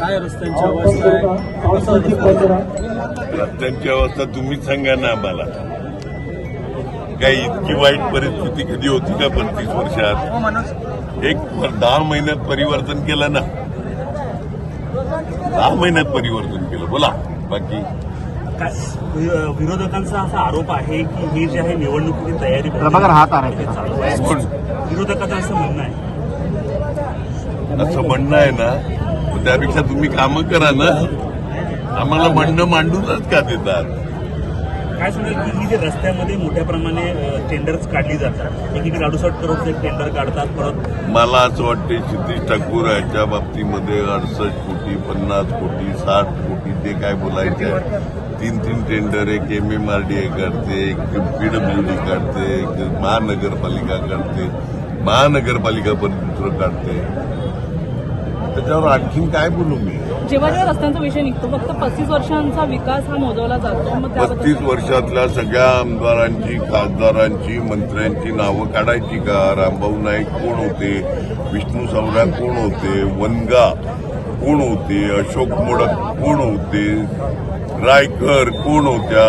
काय रस्त्यांची अवस्था आहे? कसं रस्ता रस्त्यांची अवस्था तुम्हीच सांगा ना आम्हाला. काही इतकी वाईट परिस्थिती कधी होती का पस्तीस वर्षात? एक दहा महिन्यात परिवर्तन केलं ना. दहा महिन्यात परिवर्तन केलं. बोला बाकी. काय विरोधकांचा असा आरोप आहे की ही जी आहे निवडणुकीची तयारी? विरोधकाचं असं म्हणणं आहे. असं म्हणणं आहे ना त्यापेक्षा तुम्ही कामं करा ना. आम्हाला म्हणणं मांडूनच का देतात? काय सांगाल की ही जे रस्त्यामध्ये मोठ्या प्रमाणे टेंडर्स काढली जातात एकीकडे अडुसष्ट करोडचे टेंडर काढतात परत? मला असं वाटते सिद्धेश ठाकूर यांच्या बाबतीमध्ये अडसष्ट कोटी पन्नास कोटी साठ कोटी ते काय बोलायचे तीन तीन टेंडर एक M M R D A काढते एक पीडब्ल्यू डी काढते एक महानगरपालिका काढते महानगरपालिका पण दुसरं काढते. त्याच्यावर आणखीन काय बोलू मी? जेव्हा जेव्हा रस्त्यांचा विषय निघतो फक्त पस्तीस वर्षांचा विकास हा मोजवला जातो. मग त्याबद्दल पस्तीस वर्षातल्या सगळ्या आमदारांची खासदारांची मंत्र्यांची नावं काढायची का? रामभाऊ नाईक कोण होते? विष्णू सावरा कोण होते? वनगा कोण होते? अशोक मोडक कोण होते? रायकर कोण होत्या?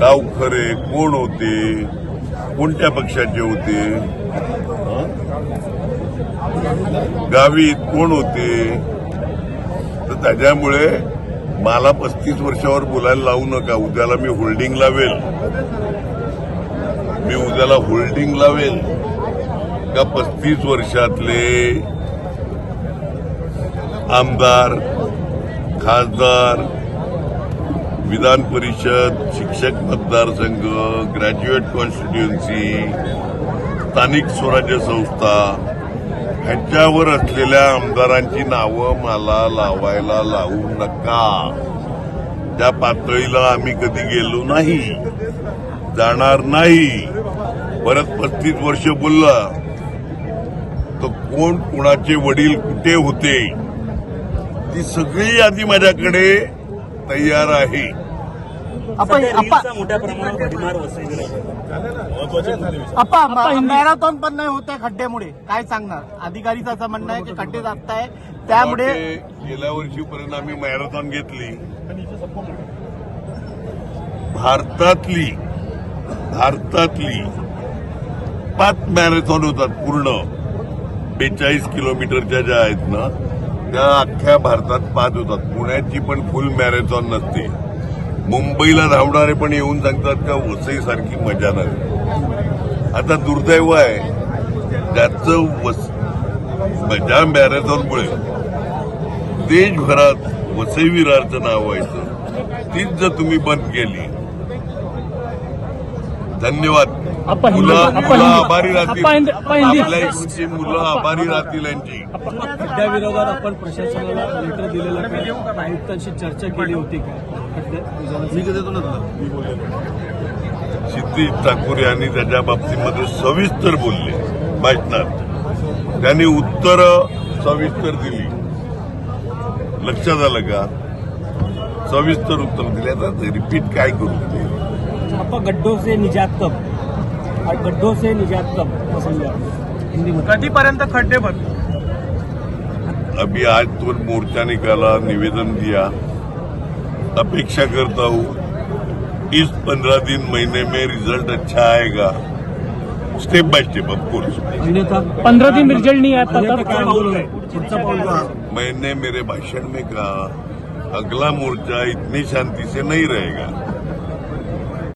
डावखरे कोण होते? कोणत्या पक्षाचे होते? गावीत कोण होते? तर त्याच्यामुळे मला पस्तीस वर्षावर बोलायला लावू नका. उद्याला मी होल्डिंग लावेल. मी उद्याला होल्डिंग लावेल. का पस्तीस वर्षातले आमदार खासदार विधान परिषद शिक्षक मतदारसंघ ग्रॅज्युएट कॉन्स्टिट्युएन्सी स्थानिक स्वराज्य संस्था ह्यांच्यावर असलेल्या आमदारांची नावं मला लावायला लावू नका. त्या पातळीला आम्ही कधी गेलो नाही. जाणार नाही. परत पस्तीस वर्ष बोलला. तर कोण कुणाचे वडील कुठे होते? ती सगळी यादी माझ्याकडे तयार आहे. मोठ्या प्रमाणात अप्पा मॅरेथॉन पण नाही होत आहे खड्ड्यामुळे. काय सांगणार? अधिकारीचं असं म्हणणं आहे की खड्डे जास्त आहे. त्यामुळे गेल्या वर्षीपर्यंत आम्ही मॅरेथॉन घेतली. भारतातली भारतातली पाच मॅरेथॉन होतात पूर्ण. बेचाळीस किलोमीटरच्या ज्या आहेत ना त्या अख्ख्या भारतात पाच होतात. पुण्याची पण फुल मॅरेथॉन नसते. मुंबईला धावणारे पण येऊन सांगतात का वसईसारखी मजा नाही. आता दुर्दैव आहे ज्याचं वस ज्या मॅरेथॉनमुळे. देशभरात वसई विरारचं नाव व्हायचं तीच जर तुम्ही बंद केली धन्यवाद. मुलं आभारी राहतील. आपल्या इकडची मुलं आभारी राहतील यांची. विरोधात आपण प्रशासनाला लेटर दिलेलं काय आयुक्तांशी चर्चा केली होती काय खड्ड्या मी कधी सिद्धी ठाकूर यांनी त्याच्या बाबतीमध्ये सविस्तर बोलले. भाषणात त्यांनी उत्तर सविस्तर दिली. लक्षात आलं का? सविस्तर उत्तर दिले. आता रिपीट काय करू? ते आपा गड्ढों से निजात कब? और गड्ढों से निजात कब? समजा हिंदी में कधीपर्यंत खड्डे भर अभी आज तो मोर्चा निकाला निवेदन दिया। अपेक्षा करता हूँ इस पंद्रह दिन महीने में रिज़ल्ट अच्छा आएगा। स्टेप बाय स्टेप ऑफकोर्स अन्यथा पंधरा दिन रिज़ल्ट नहीं आता तब काय? मैंने मेरे भाषण में कहा अगला मोर्चा इतनी शांति से नहीं रहेगा।